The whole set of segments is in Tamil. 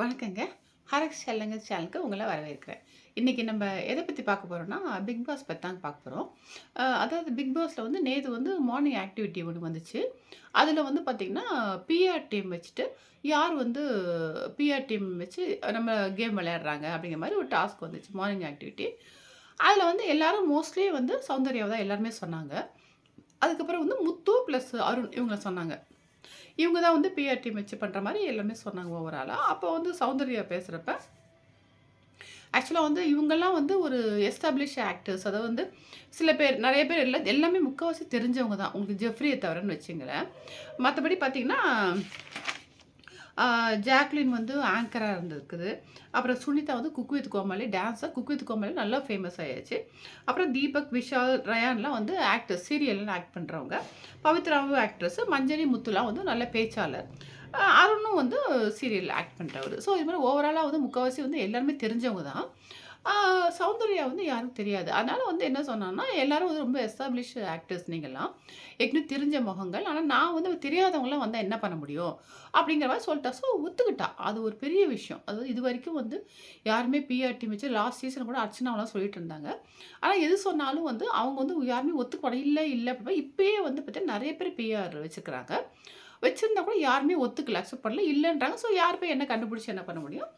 வணக்கங்க. ஹரக்ஸ் செல்லங்க சேனலுக்கு உங்களை வரவேற்கிறேன். இன்றைக்கி நம்ம எதை பற்றி பார்க்க போகிறோன்னா பிக் பாஸ் பற்றி தாங்க பார்க்க போகிறோம் அதாவது பிக் பாஸில் வந்து நேற்று வந்து மார்னிங் ஆக்டிவிட்டி ஒன்று வந்துச்சு. அதில் வந்து பார்த்திங்கன்னா பிஆர் டீம் வச்சுட்டு, யார் வந்து பிஆர் டீம் வச்சு நம்ம கேம் விளையாடுறாங்க அப்படிங்கிற மாதிரி ஒரு டாஸ்க் வந்துச்சு. Morning activity. அதில் வந்து எல்லோரும் மோஸ்ட்லி வந்து சௌந்தர்யாவை தான் எல்லாருமே சொன்னாங்க. அதுக்கப்புறம் வந்து முத்து ப்ளஸ் அருண் இவங்கள சொன்னாங்க. இவங்க தான் வந்து பிஆர்டி வச்சு பண்ணுற மாதிரி எல்லாமே சொன்னாங்க ஓவராலாக அப்போ வந்து சௌந்தர்யா பேசுகிறப்ப ஆக்சுவலாக வந்து இவங்கெல்லாம் வந்து ஒரு எஸ்டாப்ளிஷ் ஆக்டர்ஸ். அதாவது வந்து சில பேர் நிறைய பேர் இல்ல எல்லாமே முக்கால்வாசி தெரிஞ்சவங்க தான். உங்களுக்கு ஜெஃப்ரியை தவிரன்னு வச்சுங்களேன். மற்றபடி பார்த்திங்கன்னா ஜாக்லின் வந்து ஆங்கராக இருந்திருக்குது. அப்புறம் சுனிதா வந்து குக் வித் கோமாளி டான்ஸாக குக் வித் கோமாளி நல்லா ஃபேமஸ் ஆயாச்சு. அப்புறம் தீபக், விஷால், ரயான்லாம் வந்து ஆக்டர்ஸ் சீரியல்லாம் ஆக்ட் பண்ணுறவங்க பவித்ராவும் ஆக்ட்ரஸ். மஞ்சரி முத்துலாம் வந்து நல்ல பேச்சாளர். அருணும் வந்து சீரியல் ஆக்ட் பண்ணுறவர் ஸோ இது மாதிரி ஓவராலாக வந்து முக்கால்வாசி வந்து எல்லாருமே தெரிஞ்சவங்க தான். சௌந்தர்யா வந்து யாருக்கும் தெரியாது. அதனால் வந்து என்ன சொன்னான்னா, எல்லாரும் வந்து ரொம்ப எஸ்டாப்ளிஷ் ஆக்டர்ஸ் நீங்களாம் ஏற்கனவே தெரிஞ்ச முகங்கள். ஆனால் நான் வந்து தெரியாதவங்களாம் வந்தால் என்ன பண்ண முடியும்? அப்படிங்கிற மாதிரி சொல்லிட்டா ஸோ ஒத்துக்கிட்டா. அது ஒரு பெரிய விஷயம். அதாவது இதுவரைக்கும் வந்து யாருமே பிஆர்டி டீம் வச்சு லாஸ்ட் சீசன் கூட அர்ச்சனாவெலாம் சொல்லிட்டு இருந்தாங்க. ஆனால் எது சொன்னாலும் வந்து அவங்க வந்து யாருமே ஒத்துக்க இல்லை இல்லை அப்படின்னா இப்போயே இப்பயே வந்து பார்த்தீங்கன்னா, நிறைய பேர் பிஆர் வச்சுக்கிறாங்க. வச்சுருந்தா கூட யாருமே ஒத்துக்கல. அக்செப்ட் பண்ணல. இல்லைன்றாங்க ஸோ யார் போய் என்ன கண்டுபிடிச்சி என்ன பண்ண முடியும்?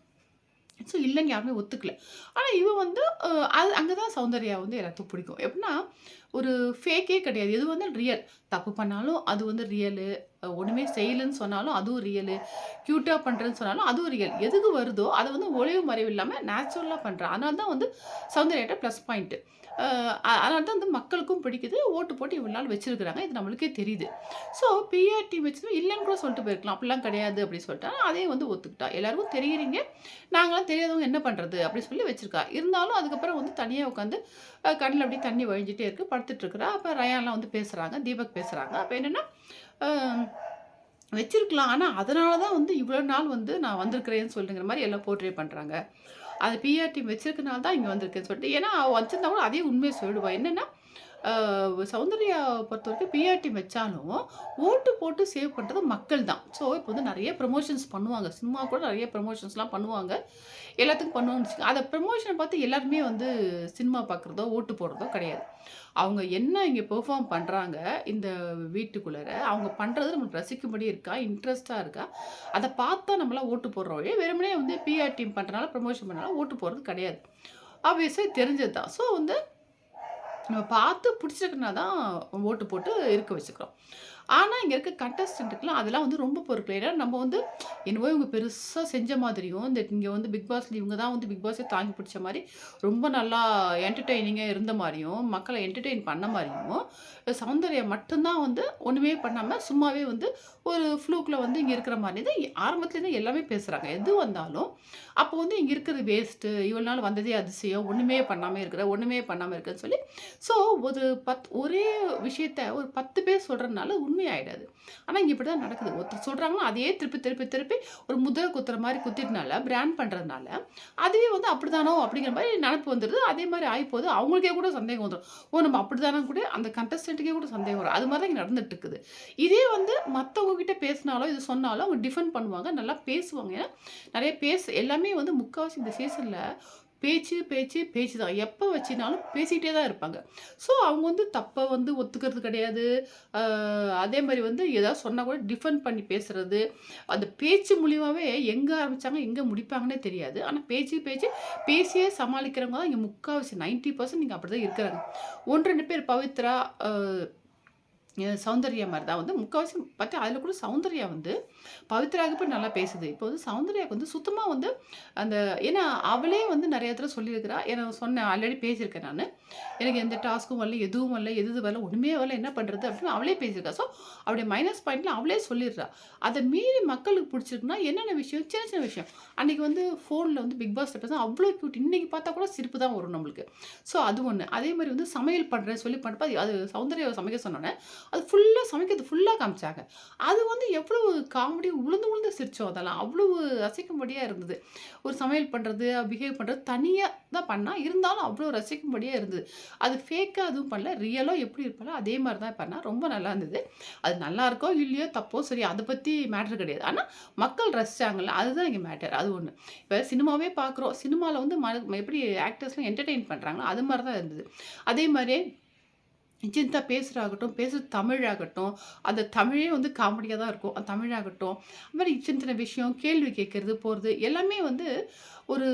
ஸோ இல்லைன்னு யாருமே ஒத்துக்கல. ஆனால் இவன் வந்து அது அங்கே தான் சௌந்தர்யா வந்து எல்லாத்துக்கும் பிடிக்கும். எப்படின்னா, ஒரு ஃபேக்கே கிடையாது. எது வந்தாலும் ரியல். தப்பு பண்ணாலும் அது வந்து ரியலு. ஒன்றுமே செய்யலன்னு சொன்னாலும் அதுவும் ரியலு. க்யூட்டாக பண்ணுறேன்னு சொன்னாலும் அதுவும் ரியல். எதுக்கு வருதோ அதை வந்து ஒளிவு மறைவு இல்லாமல் நேச்சுரலாக பண்ணுறான் அதனால தான் வந்து சௌந்தர்யாட்ட ப்ளஸ் பாயிண்ட்டு அதனால தான் வந்து மக்களுக்கும் பிடிக்குது. ஓட்டு போட்டு இவ்வளோ நாள் வச்சுருக்குறாங்க இது நம்மளுக்கே தெரியுது. ஸோ பிஆர்டி வச்சு இல்லைன்னு கூட சொல்லிட்டு போயிருக்கலாம். அப்படிலாம் கிடையாது அப்படின்னு சொல்லிட்டா. அதையும் வந்து ஒத்துக்கிட்டா. எல்லாருக்கும் தெரியிறீங்க. நாங்களாம் தெரியாதவங்க என்ன பண்ணுறது அப்படி சொல்லி வச்சிருக்கா. இருந்தாலும் அதுக்கப்புறம் வந்து தனியாக உட்காந்து கண்ணில் அப்படியே தண்ணி வழிஞ்சிட்டே இருக்குது படுத்துட்ருக்குறா அப்போ ரயான்லாம் வந்து பேசுகிறாங்க தீபக் பேசுகிறாங்க அப்போ என்னென்னா வச்சிருக்கலாம். ஆனால் அதனால தான் வந்து இவ்வளோ நாள் வந்து நான் வந்திருக்கிறேன்னு சொல்லுங்கிற மாதிரி எல்லாம் போர்ட்ரே பண்ணுறாங்க அது பிஆர்டி வச்சிருக்கனால தான் இங்கே வந்திருக்குன்னு சொல்லிட்டு. ஏன்னா அவள் வச்சிருந்தா கூட அதே உண்மையை சொல்லிடுவா. என்னென்னா சௌந்தர்யா பொறுத்த வரைக்கும் பிஆர்டி வச்சாலும், ஓட்டு போட்டு சேவ் பண்ணுறது மக்கள் தான். ஸோ இப்போ வந்து நிறைய ப்ரமோஷன்ஸ் பண்ணுவாங்க. சினிமா கூட நிறைய ப்ரமோஷன்ஸ்லாம் பண்ணுவாங்க. எல்லாத்துக்கும் பண்ணுவாங்கன்னு அதை ப்ரமோஷனை பார்த்து எல்லாருமே வந்து சினிமா பார்க்குறதோ, ஓட்டு போடுறதோ கிடையாது. அவங்க என்ன இங்கே பெர்ஃபார்ம் பண்ணுறாங்க இந்த வீட்டுக்குள்ளார, அவங்க பண்ணுறது நம்மளுக்கு ரசிக்கும்படி இருக்கா? இன்ட்ரெஸ்ட்டாக இருக்கா? அதை பார்த்தா நம்மளாம் ஓட்டு போடுறோம் வெறுமனே வந்து பிஆர் டீம் பண்றனால, ப்ரமோஷன் பண்ணனால ஓட்டு போடுறது கிடையாது. ஆப்வியஸாக தெரிஞ்சது தான். ஸோ வந்து நம்ம பார்த்து பிடிச்சிருக்குன்னா தான் ஓட்டு போட்டு இருக்க வச்சுக்கிறோம். ஆனால் இங்கே இருக்க கண்டஸ்டண்ட்டுக்கெலாம் அதெல்லாம் வந்து ரொம்ப பொறுப்பு ஏன்னா நம்ம வந்து என்னவோ இவங்க பெருசாக செஞ்ச மாதிரியும், இந்த இங்கே வந்து பிக் பாஸில் இவங்க தான் வந்து பிக் பாஸே தாங்கி பிடிச்ச மாதிரி ரொம்ப நல்லா என்டர்டெய்னிங்காக இருந்த மாதிரியும் மக்களை என்டர்டெயின் பண்ண மாதிரியும் சௌந்தர்யா மட்டும்தான் வந்து ஒன்றுமே பண்ணாமல் சும்மாவே வந்து ஒரு ஃப்ளூக்கில் வந்து இங்கே இருக்கிற மாதிரி தான் ஆரம்பத்துலேருந்து எல்லாமே பேசுகிறாங்க எது வந்தாலும், அப்போ வந்து இங்கே இருக்கிறது வேஸ்ட்டு. இவ்வளோ நாள் வந்ததே அதிசயம். ஒன்றுமே பண்ணாமல் இருக்கிற, ஒன்றுமே பண்ணாமல் இருக்கன்னு சொல்லி, ஸோ ஒரு பத் ஒரே விஷயத்த ஒரு 10 பேர் சொல்கிறதுனால உண்மையாயிடாது. ஆனால் இங்கே இப்படி தான் நடக்குது. ஒருத்தர் சொல்கிறாங்கன்னா அதையே திருப்பி, திருப்பி, திருப்பி ஒரு முதல் குத்துற மாதிரி குத்திட்டனால, பிராண்ட் பண்ணுறதுனால அதுவே வந்து அப்படி தானோ அப்படிங்கிற மாதிரி நினப்பு வந்துடுது அதே மாதிரி ஆகிப்போது அவங்களுக்கே கூட சந்தேகம் வந்துடும் ஓ! நம்ம அப்படி தானே கூட அந்த கண்டஸ்டன்ட்க்கே கூட சந்தேகம் வரும். அது மாதிரி தான் இங்கே நடந்துட்டு இருக்குது. இதே வந்து மற்றவங்க கிட்ட பேசினாலோ, இது சொன்னாலோ அவங்க டிஃபெண்ட் பண்ணுவாங்க. நல்லா பேசுவாங்க. ஏன்னா, நிறைய பேச எல்லாமே வந்து முக்கால்வாசி இந்த சீசனில் பேச்சு, பேச்சு, பேச்சு தான். எப்போ வச்சினாலும் பேசிகிட்டே தான் இருப்பாங்க. ஸோ அவங்க வந்து தப்பை வந்து ஒத்துக்கிறது கிடையாது. அதே மாதிரி வந்து ஏதாவது சொன்னால் கூட டிஃபெண்ட் பண்ணி பேசுறது. அந்த பேச்சு மூலியமாகவே எங்கே ஆரம்பிச்சாங்க, எங்கே முடிப்பாங்கன்னே தெரியாது. ஆனால் பேச்சு, பேச்சு பேசியே சமாளிக்கிறவங்க தான் இங்க முக்காவாசி 90% இங்க அப்படிதான் இருக்கிறாங்க. 1, 2 பேர் பவித்ரா, சௌந்தர்யா மாதிரி தான் வந்து முக்கால்வாசி பார்த்தா அதில் கூட சௌந்தர்யா வந்து பவித்ராவுக்கு போய் நல்லா பேசுது. இப்போ வந்து சௌந்தர்யாவுக்கு வந்து சுத்தமாக வந்து அந்த ஏன்னா அவளே வந்து நிறைய இடத்துல சொல்லியிருக்கிறா. ஏன்னா சொன்னேன் ஆல்ரெடி பேசியிருக்கேன் நான் எனக்கு எந்த டாஸ்க்கும் வரல, எதுவும் வரல, எது வரல, ஒன்றுமே வரல என்ன பண்ணுறது அப்படின்னு அவளே பேசியிருக்கா. ஸோ அவளுடைய மைனஸ் பாயிண்ட்ல அவளே சொல்லிடுறா. அதை மீறி மக்களுக்கு பிடிச்சிருக்குன்னா என்னென்ன விஷயம்? சின்ன சின்ன விஷயம். அன்றைக்கி வந்து ஃபோனில் வந்து பிக் பாஸ்ல பேசுனா அவ்வளோ கியூட். இன்னைக்கு பார்த்தா கூட சிரிப்பு தான் வரும் நம்மளுக்கு. ஸோ அது ஒன்று அதே மாதிரி வந்து சமையல் பண்ணுறேன் சொல்லி பண்ணுறப்ப அது சௌந்தர்யாவை சமைக்க சொன்னோன்னே அது ஃபுல்லாக சமைக்கிறது ஃபுல்லாக காமிச்சாங்க. அது வந்து எவ்வளவு காமெடி உளுந்து உளுந்து சிரிச்சோம் அதெல்லாம். அவ்வளவு ரசிக்கும்படியாக இருந்தது. ஒரு சமையல் பண்ணுறது பிஹேவ் பண்ணுறது தனியாக தான் பண்ணால் இருந்தாலும் அவ்வளோ ரசிக்கும்படியாக இருந்தது. அது ஃபேக்காக எதுவும் பண்ணல. ரியலாக எப்படி இருப்பாலும் அதே மாதிரி தான் பண்ணா. ரொம்ப நல்லா இருந்தது. அது நல்லாருக்கோ, இல்லையோ, தப்போ, சரி அதை பற்றி மேட்டர் கிடையாது. ஆனால் மக்கள் ரசிச்சாங்கல்ல, அதுதான் இங்கே மேட்டர். அது ஒன்று இப்போ சினிமாவே பார்க்குறோம். சினிமாவில் வந்து ம எப்படி ஆக்டர்ஸ்லாம் என்டர்டெயின் பண்ணுறாங்களோ அது மாதிரி தான் இருந்தது. அதே மாதிரியே நிச்சயந்தா பேசுகிறாகட்டும் பேசுகிற தமிழாகட்டும், அந்த தமிழே வந்து காமெடியாக தான் இருக்கும். அந்த தமிழாகட்டும், அது மாதிரி சின்ன சின்ன விஷயம், கேள்வி கேட்கறது, போகிறது எல்லாமே வந்து ஒரு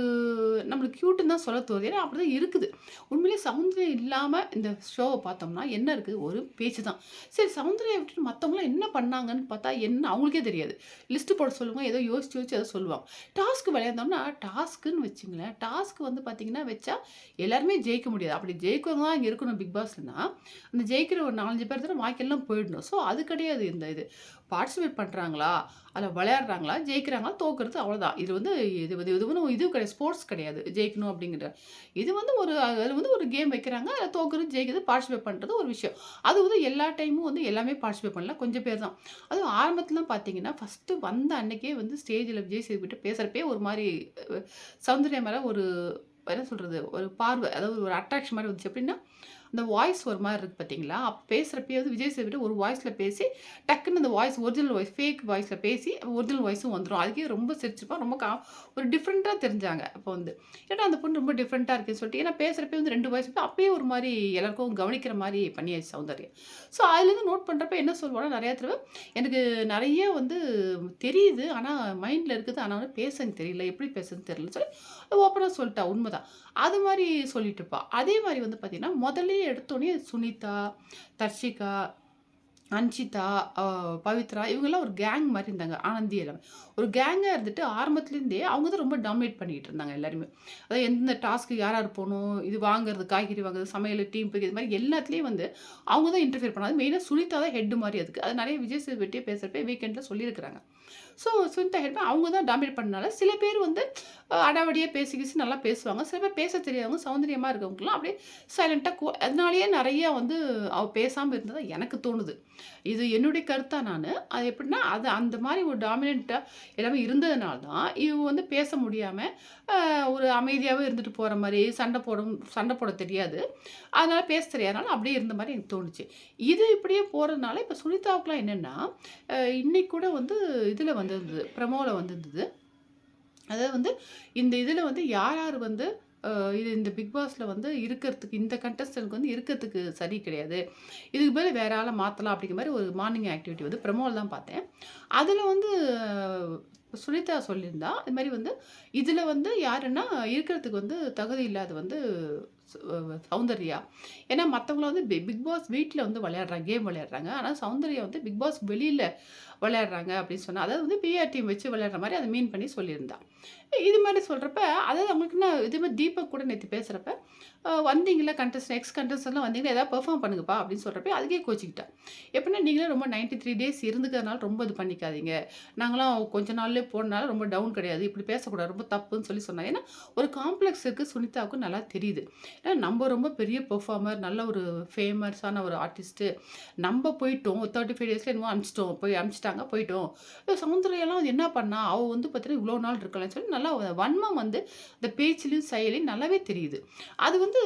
நம்மளுக்கு க்யூட்டுன்னு தான் சொல்ல தோணுது. ஏன்னா அப்படிதான் இருக்குது. உண்மையிலேயே சௌந்தர்யம் இல்லாமல் இந்த ஷோவை பார்த்தோம்னா என்ன இருக்குது ஒரு பேச்சு தான். சரி சௌந்தர்யம் விட்டுட்டு மற்றவங்களாம் என்ன பண்ணாங்கன்னு பார்த்தா என்ன அவங்களுக்கே தெரியாது. லிஸ்ட்டு போட சொல்லுவாங்க. ஏதோ யோசிச்சு யோசிச்சு ஏதோ சொல்லுவாங்க. டாஸ்க் விளையாண்டோம்னா டாஸ்க்குன்னு வச்சுங்களேன், டாஸ்க் வந்து பார்த்திங்கன்னா வச்சா எல்லாருமே ஜெயிக்க முடியாது. அப்படி ஜெயிக்கிறவங்க தான் இங்கே இருக்கணும் பிக் பாஸ்லனா, அந்த ஜெயிக்கிற ஒரு 4, 5 பேர் தான் பாக்கியெல்லாம் போயிடணும். ஸோ அது கிடையாது இந்த இது. பார்ட்டிசிபேட் பண்ணுறாங்களா அதில் விளையாடுறாங்களா? ஜெயிக்கிறாங்களா? தோக்குறது அவ்வளோதான். இது வந்து இது வந்து இது வந்து இது கிடையாது. ஸ்போர்ட்ஸ் கிடையாது. ஜெயிக்கணும் அப்படிங்கிற. இது வந்து ஒரு அது வந்து ஒரு கேம் வைக்கிறாங்க. அதில் தோக்குறது, ஜெயிக்கிறது, பார்ட்டிசிபேட் பண்ணுறது ஒரு விஷயம். அது வந்து எல்லா டைமும் வந்து எல்லாமே பார்ட்டிசிபேட் பண்ணல. கொஞ்சம் பேர் தான். அதுவும் ஆரம்பத்துலாம் பார்த்தீங்கன்னா, ஃபஸ்ட்டு வந்த அன்னைக்கே வந்து ஸ்டேஜில் விஜய் சேதுபதிட்ட பேசுகிறப்பே ஒரு மாதிரி அ சௌந்தர்யா ஒரு என்ன சொல்கிறது ஒரு பார்வை. அதாவது ஒரு அட்ராக்ஷன் மாதிரி வந்துச்சு. எப்படின்னா, அந்த வாய்ஸ் ஒரு மாதிரி இருக்குது பார்த்தீங்களா? அப்போ பேசுறப்பயே வந்து விஜய் சேதுபதி ஒரு வாய்ஸில் பேசி, டக்குன்னு அந்த வாய்ஸ் ஒரிஜினல் வாய்ஸ், ஃபேக் வாய்ஸில் பேசி ஒரிஜினல் வாய்ஸும் வந்துடும் அதுக்கே ரொம்ப சிரிச்சுப்பா. ரொம்ப கா ஒரு டிஃப்ரெண்ட்டாக தெரிஞ்சாங்க. அப்போ வந்து. ஏன்னா அந்த பொண்ணு ரொம்ப டிஃப்ரெண்ட்டாக இருக்கேன்னு சொல்லிட்டு ஏன்னா பேசுறப்பயே வந்து ரெண்டு வாய்ஸ் அப்பயே ஒரு மாதிரி எல்லாருக்கும் கவனிக்கிற மாதிரி பண்ணியாச்சு சௌந்தர்யம் ஸோ அதுலேருந்து நோட் பண்ணுறப்ப என்ன சொல்லுவான்னா, நிறையா தடவை எனக்கு நிறைய வந்து தெரியுது. ஆனால் மைண்டில் இருக்குது. ஆனால் வந்து பேச தெரியல. எப்படி பேசுறதுன்னு தெரியலன்னு சொல்லி ஓப்பனாக சொல்லிட்டா உண்மைதான் அது மாதிரி சொல்லிட்டு இருப்பா. அதே மாதிரி வந்து பார்த்தீங்கன்னா, முதல்லயே எடுத்தோடனே சுனிதா, தர்ஷிகா, அன்ஷிதா, பவித்ரா இவங்கெல்லாம் ஒரு கேங் மாதிரி இருந்தாங்க. ஆனந்தி எல்லாமே. ஒரு கேங்காக இருந்துட்டு ஆரம்பத்துலேருந்தே அவங்க தான் ரொம்ப டாமினேட் பண்ணிகிட்டு இருந்தாங்க எல்லாருமே. அதாவது எந்தெந்த டாஸ்க்கு யார் யார் போகணும் இது வாங்குறது, காய்கறி வாங்குறது, சமையல், டீம் பிரிக்கிறது இது மாதிரி எல்லாத்துலேயும் வந்து அவங்க தான் இன்டர்ஃபியர் பண்ணாங்க. மெயினாக சுனிதா தான் ஹெட் மாதிரி அதுக்கு. அது நிறைய விஜய் சேதுபதிட்டயே பேசுகிறப்ப வீக்கெண்டில் சொல்லியிருக்கிறாங்க. ஸோ சுனிதா ஹெட் அவங்க தான் டாமினேட் பண்ணனால சில பேர் வந்து அடாவடியாக அடாவடியா பேசி கீசி நல்லா பேசுவாங்க. சில பேர் பேச தெரியாதவங்க சௌந்தரியமாக இருக்கவங்களாம் அப்படியே சைலண்ட்டாக கோ அதனாலேயே நிறையா வந்து அவ பேசாமல் இருந்ததாக எனக்கு தோணுது. இது என்னுடைய கருத்தாக நான் அது எப்படின்னா, அது அந்த மாதிரி ஒரு டாமினண்ட்டாக எல்லாமே இருந்ததுனால தான், இவங்க வந்து பேச முடியாமல் ஒரு அமைதியாகவே இருந்துட்டு போகிற மாதிரி சண்டை போடும் சண்டை போட தெரியாது. அதனால் பேச தெரியாதனால அப்படியே இருந்த மாதிரி எனக்கு தோணுச்சு. இது இப்படியே போகிறதுனால இப்போ சுனிதாவுக்குலாம் என்னென்னா இன்றைக்கூட இன்னைக்கு கூட வந்து வந்திருந்தது. ப்ரமோவில் வந்திருந்தது. அதாவது வந்து இந்த இதில் வந்து யார் யார் வந்து இது இந்த பிக் பாஸில் வந்து இருக்கிறதுக்கு இந்த கண்டஸ்டனுக்கு வந்து இருக்கிறதுக்கு சரி கிடையாது. இதுக்கு மேலே வேற ஆளை மாற்றலாம் அப்படிங்கிற மாதிரி ஒரு மார்னிங் ஆக்டிவிட்டி வந்து ப்ரமோவில் தான் பார்த்தேன். அதில் வந்து சுனிதா சொல்லியிருந்தா, இது மாதிரி வந்து இதில் வந்து யாருன்னா இருக்கிறதுக்கு வந்து தகுதி இல்லாத வந்து சௌந்தர்யா. ஏன்னா மற்றவங்கள வந்து பி பிக் பாஸ் வீட்டில் வந்து விளையாடுறாங்க. கேம் விளையாடுறாங்க. ஆனால் சௌந்தர்யா வந்து பிக் பாஸ் வெளியில் விளையாடுறாங்க அப்படின்னு சொன்னால் அதாவது வந்து பிஆர் டீம் வச்சு விளையாடுற மாதிரி அதை மீன் பண்ணி சொல்லியிருந்தான் இது மாதிரி சொல்கிறப்ப அதாவது அவங்களுக்குன்னா இதே மாதிரி தீபக் கூட நேற்று பேசுகிறப்ப வந்தீங்களா கண்டஸ்ட் நெக்ஸ்ட் எக்ஸ் கண்டஸ்டன்ட்லாம் எதாவது ஏதாவது பெர்ஃபார்ம் பண்ணுங்கப்பா அப்படின்னு சொல்கிறப்ப அதுக்கே கோச்சிக்கிட்டேன் எப்படின்னா நீங்களே ரொம்ப 93 டேஸ் இருந்துக்கிறதுனால ரொம்ப இது பண்ணிக்காதீங்க. நாங்களாம் கொஞ்ச நாள்லேயே போனால ரொம்ப டவுன் கிடையாது. இப்படி பேசக்கூடாது. ரொம்ப தப்புன்னு சொல்லி சொன்னாங்க ஏன்னா ஒரு காம்ப்ளெக்ஸ் இருக்குது சுனிதாவுக்கு நல்லா தெரியுது. ஏன்னா நம்ம ரொம்ப பெரிய பெர்ஃபார்மர், நல்ல ஒரு ஃபேமஸான ஒரு ஆர்டிஸ்ட்டு. நம்ம போயிட்டோம். தேர்ட்டி ஃபைவ் டேஸில் என்னமோ அனுப்பிச்சிட்டோம். போய் அனுப்பிச்சிட்டாங்க போயிட்டோம். சௌந்தர்யாலாம் என்ன பண்ணா? அவள் வந்து பார்த்தீங்கன்னா இவ்வளோ நாள் இருக்கலாம்னு சொல்லி நல்லா வன்மம் வந்து இந்த பேச்சிலையும் செயலையும் நல்லாவே தெரியுது. அது வந்து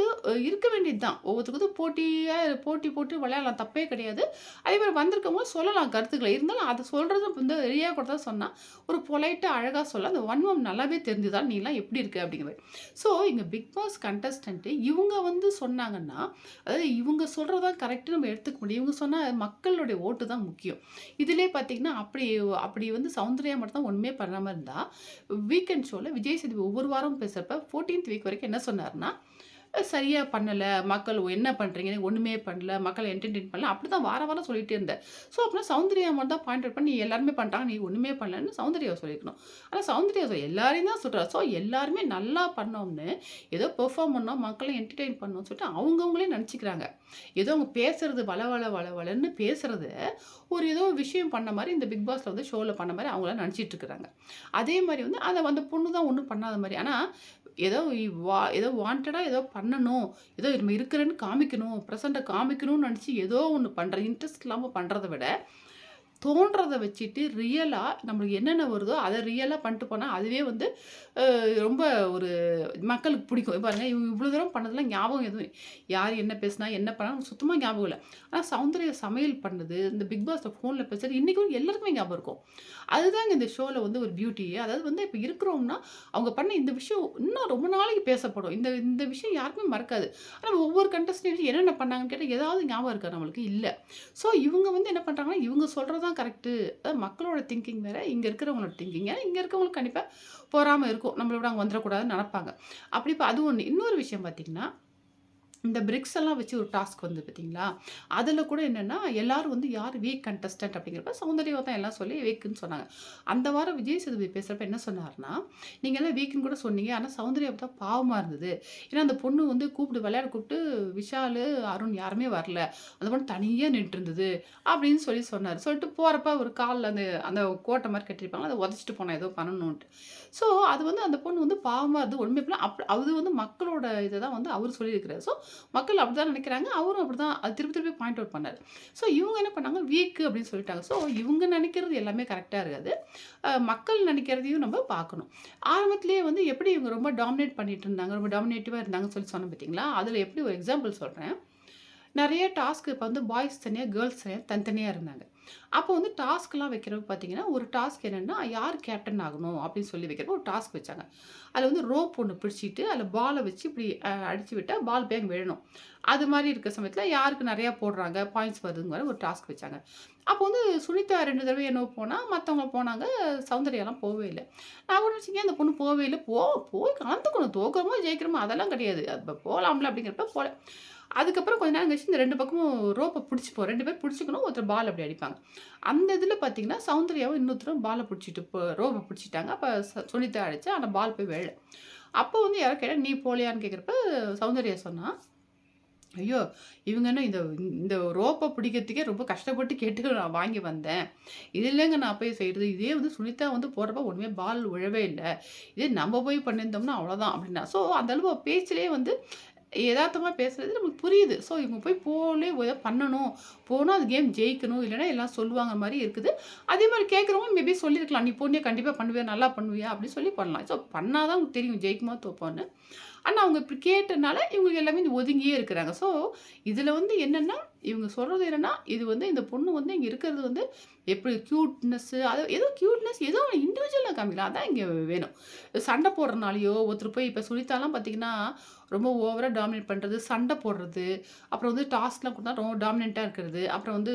இருக்க வேண்டியது தான். ஒவ்வொருத்தருக்கும் போட்டியாக போட்டி போட்டு விளையாடலாம். தப்பே கிடையாது. அதே மாதிரி வந்திருக்கவங்க சொல்லலாம் கருத்துக்களை இருந்தாலும் அதை சொல்கிறது வந்து ரியா கூட தான் சொன்னால் ஒரு பொலைட்டாக அழகாக சொல்ல அந்த வன்மம் நல்லாவே தெரிஞ்சுதான் நீலாம் எப்படி இருக்குது அப்படிங்கிற ஸோ இங்கே பிக் பாஸ் கண்டஸ்டன்ட்டு இவங்க வந்து சொன்னாங்கன்னா, அதாவது இவங்க சொல்கிறதான் தான் நம்ம எடுத்துக்க முடியும். இவங்க சொன்னால் மக்களுடைய ஓட்டு தான் முக்கியம். இதிலே பார்த்தீங்கன்னா, அப்படி அப்படி வந்து சௌந்தர்யா மட்டும் தான் ஒன்றுமே பண்ணாமல் இருந்தால் வீக்கெண்ட் ஷோவில் விஜய் சேதுபதி ஒவ்வொரு வாரம் பேசுகிறப்ப ஃபோர்டீன்த் வீக் வரைக்கும் என்ன சொன்னார்னா சரியாக பண்ணலை மக்கள் என்ன பண்றீங்க? ஒன்றுமே பண்ணல. மக்கள என்டர்டெயின் பண்ணல. அப்படிதான் வாரம் வாரம் சொல்லிகிட்டே இருந்தேன் ஸோ அப்படின்னா சௌந்தர்யா மட்டும் தான் பாயிண்ட் அவுட் பண்ணி எல்லாருமே பண்ணுறாங்க நீ ஒன்றுமே பண்ணலன்னு சௌந்தர்யாவ சொல்லியிருக்கணும். ஆனால் சௌந்தர்யா சொல் எல்லாரையும் தான் சொல்றா. ஸோ எல்லாருமே நல்லா பண்ணோம்னு, ஏதோ பெர்ஃபார்ம் பண்ணோம், மக்களை என்டர்டெயின் பண்ணோம்னு சொல்லிட்டு அவங்கவுங்களே நினச்சிக்கிறாங்க ஏதோ அவங்க பேசுறது வள வளன்னு பேசுகிறது ஒரு ஏதோ விஷயம் பண்ண மாதிரி இந்த பிக் பாஸில் வந்து ஷோவில் பண்ண மாதிரி அவங்களாம் நினச்சிட்டு இருக்கிறாங்க. அதே மாதிரி வந்து அதை அந்த பொண்ணு தான் ஒன்றும் பண்ணாத மாதிரி ஆனால் ஏதோ வா ஏதோ வாண்டடாக ஏதோ பண்ணணும். ஏதோ நம்ம இருக்கிறேன்னு காமிக்கணும். ப்ரெசண்ட்டை காமிக்கணும்னு நினச்சி ஏதோ ஒன்று பண்ணுற இன்ட்ரெஸ்ட் இல்லாமல் பண்ணுறத விட, தோன்றதை வச்சுட்டு ரியலாக நம்மளுக்கு என்னென்ன வருதோ, அதை ரியலாக பண்ணிட்டு போனால் அதுவே வந்து ரொம்ப ஒரு மக்களுக்கு பிடிக்கும். பாருங்க இவங்க இவ்வளோ தூரம் பண்ணதெல்லாம் ஞாபகம் எதுவும் யார் என்ன பேசினா, என்ன பண்ணாலும் சுத்தமாக ஞாபகம் இல்லை ஆனால் சௌந்தர்யா சமையல் பண்ணது, இந்த பிக் பாஸில் ஃபோனில் பேசுறது இன்றைக்கும் எல்லாருக்குமே ஞாபகம் இருக்கும். அதுதாங்க இந்த ஷோவில் வந்து ஒரு பியூட்டி. அதாவது வந்து இப்போ இருக்கிறோம்னா, அவங்க பண்ண இந்த விஷயம் இன்னும் ரொம்ப நாளைக்கு பேசப்படும். இந்த இந்த விஷயம் யாருக்குமே மறக்காது. ஆனால் ஒவ்வொரு கண்டஸ்டன்ட் என்னென்ன பண்ணாங்கன்னு கேட்டால் ஏதாவது ஞாபகம் இருக்கா நம்மளுக்கு? இல்லை ஸோ இவங்க வந்து என்ன பண்ணுறாங்கன்னா இவங்க சொல்றது தான் கரெக்ட்டு. மக்களோட திங்கிங் வேறு இங்கே இருக்கிறவங்களோட திங்கிங். வேறு இங்கே இருக்கிறவங்களுக்கு கண்டிப்பாக பொறாம இருக்கும். நம்மளோட விட அங்க வந்துரக்கூடாதுன்னு அப்படி இப்போ அது ஒன்று இன்னொரு விஷயம் பார்த்தீங்கன்னா, இந்த பிரிக்ஸ் எல்லாம் வச்சு ஒரு டாஸ்க் வந்து பார்த்தீங்களா? அதில் கூட என்னென்னா எல்லாரும் வந்து யார் வீக் கண்டஸ்டன்ட் அப்படிங்கிறப்ப சௌந்தர்யாவ தான் எல்லாம் சொல்லி வீக்குன்னு சொன்னாங்க. அந்த வாரம் விஜய் சேதுபதி பேசுகிறப்ப என்ன சொன்னார்னா நீங்கள் எல்லாம் வீக்குன்னு கூட சொன்னீங்க. ஆனால் சௌந்தர்யா தான் பாவமாக இருந்தது. ஏன்னா அந்த பொண்ணு வந்து கூப்பிட்டு விளையாட கூப்பிட்டு விஷாலு, அருண் யாருமே வரல. அந்த பொண்ணு தனியாக நின்னுட்டு இருந்தது. அப்படின்னு சொல்லி சொன்னார் சொல்லிட்டு போகிறப்ப ஒரு காலில் அந்த அந்த கோட்டை மாதிரி கட்டியிருப்பாங்க. அதை உதச்சிட்டு போனேன் ஏதோ பண்ணணுன்ட்டு. ஸோ அது வந்து அந்த பொண்ணு வந்து பாவமாக இருந்து ஒன்றுமே பண்ணல. அப் அது வந்து மக்களோட இதை தான் வந்து அவர் சொல்லியிருக்கிறார் ஸோ மக்கள் அப்படிதான் நினைக்கிறாங்க அவரும் அப்படிதான் அது திருப்பி திருப்பி பாயிண்ட் அவுட் பண்ணார் ஸோ இவங்க என்ன பண்ணாங்க, வீக் அப்படின்னு சொல்லிட்டாங்க. ஸோ இவங்க நினைக்கிறது எல்லாமே கரெக்டாக இருக்காது. மக்கள் நினைக்கிறதையும் நம்ம பார்க்கணும். ஆரம்பத்துலேயே வந்து எப்படி இவங்க ரொம்ப டாமினேட் பண்ணிட்டு இருந்தாங்க, ரொம்ப டாமினேட்டிவாக இருந்தாங்கன்னு சொல்லி சொன்னேன் பார்த்தீங்களா? அதில் எப்படி ஒரு எக்ஸாம்பிள் சொல்கிறேன் நிறைய டாஸ்க் இப்போ வந்து பாய்ஸ் தனியாக கேர்ள்ஸ் தனியாக தனித்தனியாக இருந்தாங்க. அப்போ வந்து டாஸ்க்லாம் வைக்கிறப்ப பார்த்தீங்கன்னா, ஒரு டாஸ்க் என்னென்னா யார் கேப்டன் ஆகணும் அப்படின்னு சொல்லி வைக்கிறப்ப ஒரு டாஸ்க் வச்சாங்க. அதில் வந்து ரோப் ஒன்று பிடிச்சிட்டு, அதில் பாலை வச்சு இப்படி அடித்து அடிச்சு பால் போய் விழணும். அது மாதிரி இருக்க சமயத்தில் யாருக்கு நிறையா போடுறாங்க, பாயிண்ட்ஸ் வருதுங்கிற ஒரு டாஸ்க் வச்சாங்க. அப்போ வந்து சுனிதா ரெண்டு தடவை என்னவோ போனால் மற்றவங்க போனாங்க. சௌந்தர்யாலாம் போகவே இல்லை நான் கூட நெனச்சேன், அந்த பொண்ணு போகவே இல்லை போ போய் கலந்துக்கணும். தோக்கிறமோ ஜெயிக்கிறோமோ அதெல்லாம் கிடையாது. அப்போ போகலாம்ல அப்படிங்கிறப்ப போல. அதுக்கப்புறம் கொஞ்ச நேரம் கழிச்சு இந்த ரெண்டு பக்கமும் ரோப்பை பிடிச்சிப்போம் ரெண்டு பேர் பிடிச்சிக்கணும் ஒருத்தர் பால் அப்படி அடிப்பாங்க. அந்த இதில் பார்த்தீங்கன்னா, சௌந்தர்யாவும் இன்னொருத்தரும் பாலை பிடிச்சிட்டு போ ரோப்பை பிடிச்சிட்டாங்க அப்போ சுனிதா அடிச்சு ஆனா பால் போய் வேலை அப்போ வந்து யாரும் கேட்டால் "நீ போலியான்னு கேட்குறப்ப சௌந்தர்யா சொன்னால் "ஐயோ! இவங்க என்ன இந்த இந்த ரோப்பை பிடிக்கிறதுக்கே ரொம்ப கஷ்டப்பட்டு கேட்டு நான் வாங்கி வந்தேன். இது இல்லைங்க நான் போய் செய்கிறது இதே வந்து சுனிதா வந்து போடுறப்ப ஒன்றுமே பால் விழவே இல்லை இதே நம்ம போய் பண்ணியிருந்தோம்னா அவ்வளோதான்." அப்படின்னா. ஸோ அந்த அளவு பேச்சிலேயே வந்து யதார்த்தமாக பேசுகிறது நமக்கு புரியுது. ஸோ இவங்க போய் போலே ஏதோ பண்ணணும். போகணும் அது கேம் ஜெயிக்கணும். இல்லைனா எல்லாம் சொல்லுவாங்க மாதிரி இருக்குது. அதே மாதிரி கேட்குறவங்க மேபி சொல்லியிருக்கலாம். "நீ போனியே கண்டிப்பாக பண்ணுவியா? நல்லா பண்ணுவியா?" அப்படின்னு சொல்லி பண்ணலாம். ஸோ பண்ணால் தான் உங்களுக்கு தெரியும் ஜெயிக்குமா, தோப்போன்னு. ஆனால் அவங்க இப்படி கேட்டனால, இவங்க எல்லாமே இந்த ஒதுங்கியே இருக்கிறாங்க. ஸோ இதில் வந்து என்னென்னா இவங்க சொல்கிறது என்னன்னா, இது வந்து இந்த பொண்ணு வந்து இங்கே இருக்கிறது வந்து எப்படி க்யூட்னஸ்ஸு அது ஏதோ க்யூட்னஸ் ஏதோ இண்டிவிஜுவலா காமிக்கலாம். அதான் இங்கே வேணும். சண்டை போடுறனாலையோ ஒருத்தர் போய் இப்போ சுனிதாலாம் பார்த்தீங்கன்னா, ரொம்ப ஓவராக டாமினேட் பண்ணுறது சண்டை போடுறது, அப்புறம் வந்து டாஸ்க்லாம் கொடுத்தா ரொம்ப டாமினெண்ட்டாக இருக்கிறது, அப்புறம் வந்து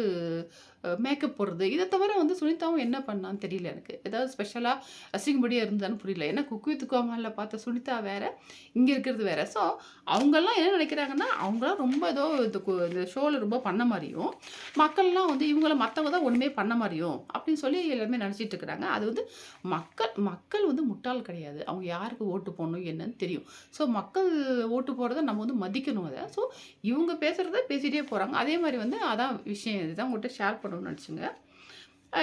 மேக்கப் போடுறது. இதை தவிர வந்து சுனிதாவும் என்ன பண்ணான்னு தெரியல எனக்கு. ஏதாவது ஸ்பெஷலாக அசிங்கப்படியாக இருந்தான்னு புரியல. ஏன்னா குக் வித் கோமாலில் பார்த்த சுனிதா வேற, இங்கே இருக்கிறது வேறு ஸோ அவங்கெல்லாம் என்ன நினைக்கிறாங்கன்னா அவங்களாம் ரொம்ப ஏதோ இந்த இந்த ஷோவில் ரொம்ப பண்ண மாதிரியும் மக்கள்லாம் வந்து இவங்கள மற்றவங்க தான் ஒன்றுமே பண்ண மாதிரியும் அப்படின்னு சொல்லி எல்லாருமே நினச்சிட்டு இருக்கிறாங்க. அது வந்து மக்கள் மக்கள் வந்து முட்டாள் கிடையாது. அவங்க யாருக்கு ஓட்டு போடணும் என்னன்னு தெரியும். ஸோ மக்கள் ஓட்டு போடுறத நம்ம வந்து மதிக்கணும் அதை ஸோ இவங்க பேசுகிறத பேசிகிட்டே போகிறாங்க அதே மாதிரி வந்து அதான் விஷயம். இதுதான் உங்கள்கிட்ட ஷேர் பண்ணணும்னு நினச்சிங்க.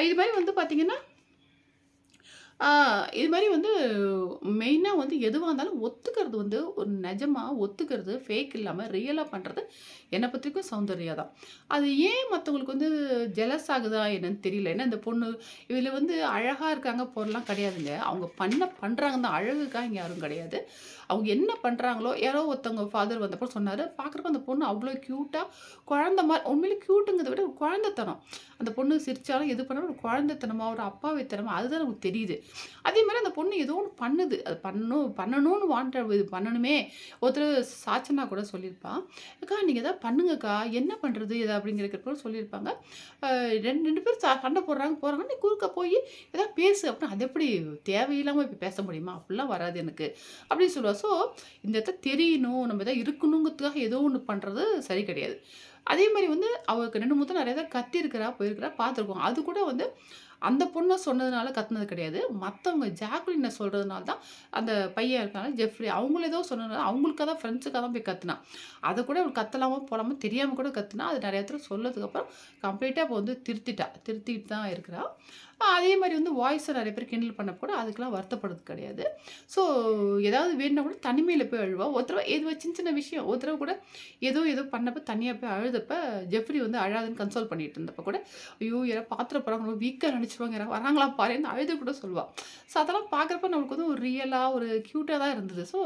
இது மாதிரி வந்து பார்த்திங்கன்னா இது மாதிரி வந்து மெயினாக வந்து எதுவாக இருந்தாலும் ஒத்துக்கிறது வந்து ஒரு நிஜமாக ஒத்துக்கிறது, ஃபேக் இல்லாமல் ரியலாக பண்ணுறது என்னை பற்றிக்கும் சௌந்தர்யா தான். அது ஏன் மற்றவங்களுக்கு வந்து ஜெலஸ் ஆகுதா என்னன்னு தெரியல. ஏன்னா இந்த பொண்ணு இதில் வந்து அழகாக இருக்காங்க பொருள்லாம் கிடையாதுங்க. அவங்க பண்ண பண்ணுறாங்க தான். அழகுக்காக இங்கே யாரும் கிடையாது. அவங்க என்ன பண்ணுறாங்களோ யாரோ ஒருத்தவங்க ஃபாதர் வந்தப்போ சொன்னார் பார்க்குறப்ப அந்த பொண்ணு அவ்வளோ க்யூட்டாக குழந்த மாதிரி உண்மையிலே க்யூட்டுங்கிறத விட ஒரு குழந்தைத்தனம். அந்த பொண்ணு சிரிச்சாலும் எது பண்ணாலும் ஒரு குழந்தைத்தனமாக ஒரு அப்பாவித்தனமா அதுதான் நமக்கு தெரியுது. அதே மாதிரி அந்த பொண்ணு ஏதோ ஒன்று பண்ணுது. அது பண்ணணும் பண்ணணும்னு வாண்ட இது பண்ணணுமே ஒருத்தர் சாச்சனா கூட சொல்லியிருப்பா. "அக்கா நீங்கள் ஏதாவது பண்ணுங்கக்கா. என்ன பண்ணுறது இது அப்படிங்கிறதுக்கு கூட சொல்லியிருப்பாங்க. ரெண்டு ரெண்டு பேரும் சண்டை போடுறாங்க போகிறாங்க நீ குறுக்க போய் ஏதாவது பேசு அப்படின்னா, அது எப்படி தேவையில்லாமல் இப்போ பேச முடியுமா? அப்படிலாம் வராது எனக்கு. அப்படின்னு சொல்லுவா. ஸோ இந்த இடத்த தெரியணும், நம்ம எதாவது இருக்கணுங்கிறதுக்காக ஏதோ ஒன்று பண்ணுறது சரி கிடையாது. அதே மாதிரி வந்து அவளுக்கு 2, 3 நிறைய நெறைய தடவ போயிருக்கிறா, பார்த்துருக்கோம். அது கூட வந்து அந்த பொண்ணை சொன்னதுனால கத்துனது கிடையாது. மற்றவங்க ஜாக்குலினை சொல்கிறதுனால தான் அந்த பையன் இருக்காங்க ஜெஃப்ரி அவங்கள ஏதோ சொன்னதுனால அவங்களுக்கு தான் ஃப்ரெண்ட்ஸுக்காக தான் போய் கத்துனா. அதை கூட அவளுக்கு கத்தலாமோ போகலாமல் தெரியாமல் கூட கத்துனா. அது நிறைய இடத்துல சொன்னதுக்கப்புறம் கம்ப்ளீட்டாக இப்போ வந்து திருத்திட்டா. திருத்திட்டு தான் இருக்கிறா. அதே மாதிரி வந்து வாய்ஸை நிறைய பேர் கிண்டல் பண்ண கூட அதுக்கெல்லாம் வருத்தப்படுறது கிடையாது. ஸோ ஏதாவது வேணுனா கூட தனிமையில் போய் அழுவா. ஒருத்தரவை ஏதோ சின்ன சின்ன விஷயம். ஒருத்தரவை கூட ஏதோ ஏதோ பண்ணப்போ தனியாக போய் அழுதப்ப ஜெஃப்ரி வந்து அழாதுன்னு கன்சோல் பண்ணிட்டு இருந்தப்போ கூட, ஐயோ! யாராவது பாத்திர போகிறாங்க ரொம்ப வீக்கா யாராவது வராங்களா பாருன்னு அழுது கூட சொல்லுவாள் ஸோ அதெல்லாம் பார்க்குறப்ப நம்மளுக்கு வந்து ஒரு ரியலாக ஒரு க்யூட்டாக தான் இருந்தது. ஸோ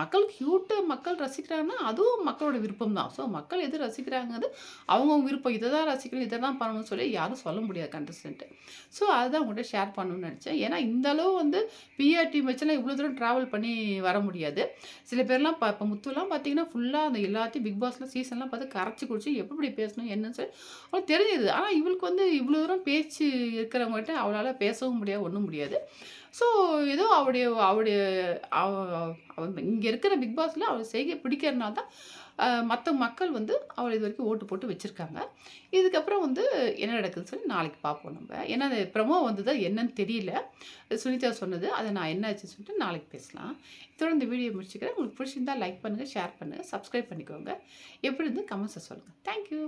மக்கள் கியூட்ட மக்கள் ரசிக்கிறாங்கன்னா, அதுவும் மக்களோட விருப்பம் தான். ஸோ மக்கள் எது ரசிக்கிறாங்கிறது அவங்கவுங்க விருப்பம். இதை தான் ரசிக்கணும், இதை தான் பண்ணணும்னு சொல்லி யாரும் சொல்ல முடியாது கண்டஸ்டன்ட்டு ஸோ ஸோ அதுதான் உங்கள்ட்ட ஷேர் பண்ணணும்னு நினச்சேன் ஏன்னா இந்த அளவு வந்து பிஆர்டி டீம் வச்சுலாம் இவ்வளோ தூரம் ட்ராவல் பண்ணி வர முடியாது. சில பேர்லாம் ப இப்போ முத்துலாம் பார்த்தீங்கன்னா, ஃபுல்லாக அந்த எல்லாத்தையும் பிக் பாஸில் சீசன்லாம் பார்த்து கரைச்சி குடிச்சு எப்படி பேசணும் என்னன்னு சொல்லி அவளுக்கு தெரிஞ்சுது. ஆனால் இவளுக்கு வந்து இவ்வளோ தூரம் பேச்சு இருக்கிறவங்கள்ட்ட அவளால் பேசவும் முடியாது, ஒன்றும் முடியாது. ஸோ ஏதோ அவளுடைய அவளுடைய அவ இருக்கிற பிக் பாஸில் அவ செய்கை பிடிக்கிறனால தான் மற்ற மக்கள் வந்து அவர் இது வரைக்கும் ஓட்டு போட்டு வச்சுருக்காங்க இதுக்கப்புறம் வந்து என்ன நடக்குதுன்னு சொல்லி நாளைக்கு பார்ப்போம் நம்ம ஏன்னா அந்த ப்ரமோ வந்தது என்னன்னு தெரியல. சுனிதா சொன்னது. அதை நான் என்ன ஆச்சுன்னு சொல்லிட்டு நாளைக்கு பேசலாம். இத்தோட இந்த வீடியோ முடிச்சுக்கிறேன். உங்களுக்கு பிடிச்சிருந்தா லைக் பண்ணுங்கள் ஷேர் பண்ணுங்கள் சப்ஸ்கிரைப் பண்ணிக்கோங்க. எப்படி இருந்து கமெண்ட்ஸை சொல்லுங்கள் தேங்க் யூ.